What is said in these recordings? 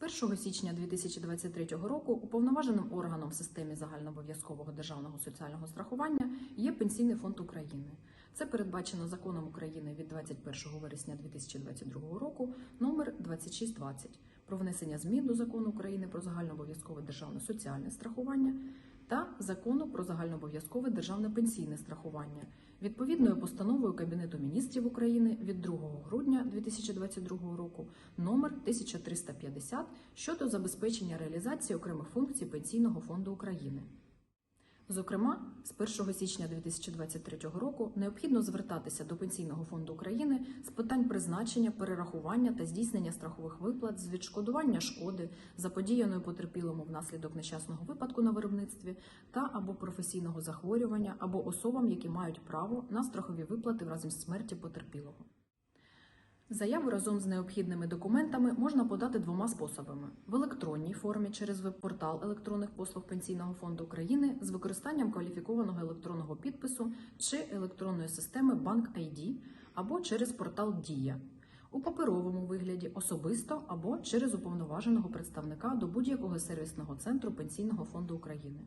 З 1 січня 2023 року уповноваженим органом в системі загальнообов'язкового державного соціального страхування є Пенсійний фонд України. Це передбачено законом України від 21 вересня 2022 року номер 2620 про внесення змін до закону України про загальнообов'язкове державне соціальне страхування та закону про загальнообов'язкове державне пенсійне страхування відповідною постановою Кабінету міністрів України від 2 грудня 2022 року номер 1350 щодо забезпечення реалізації окремих функцій Пенсійного фонду України. Зокрема, з 1 січня 2023 року необхідно звертатися до Пенсійного фонду України з питань призначення, перерахування та здійснення страхових виплат з відшкодування шкоди, заподіяної потерпілому внаслідок нещасного випадку на виробництві та або професійного захворювання, або особам, які мають право на страхові виплати в разі смерті потерпілого. Заяву разом з необхідними документами можна подати двома способами: в електронній формі через веб-портал електронних послуг Пенсійного фонду України з використанням кваліфікованого електронного підпису чи електронної системи Банк ID або через портал Дія. У паперовому вигляді особисто або через уповноваженого представника до будь-якого сервісного центру Пенсійного фонду України.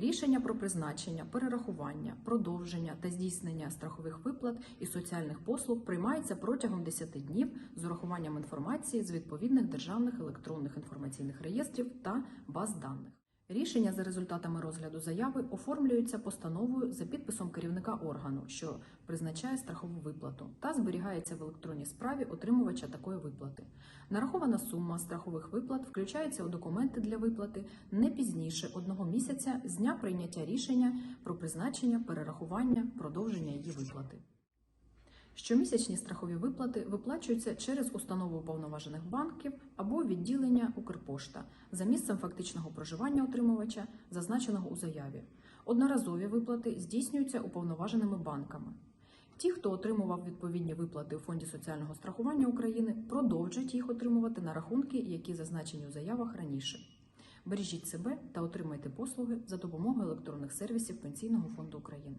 Рішення про призначення, перерахування, продовження та здійснення страхових виплат і соціальних послуг приймається протягом 10 днів з урахуванням інформації з відповідних державних електронних інформаційних реєстрів та баз даних. Рішення за результатами розгляду заяви оформлюється постановою за підписом керівника органу, що призначає страхову виплату, та зберігається в електронній справі отримувача такої виплати. Нарахована сума страхових виплат включається у документи для виплати не пізніше одного місяця з дня прийняття рішення про призначення, перерахування, продовження її виплати. Щомісячні страхові виплати виплачуються через установу уповноважених банків або відділення Укрпошта за місцем фактичного проживання отримувача, зазначеного у заяві. Одноразові виплати здійснюються уповноваженими банками. Ті, хто отримував відповідні виплати у Фонді соціального страхування України, продовжать їх отримувати на рахунки, які зазначені у заявах раніше. Бережіть себе та отримайте послуги за допомогою електронних сервісів Пенсійного фонду України.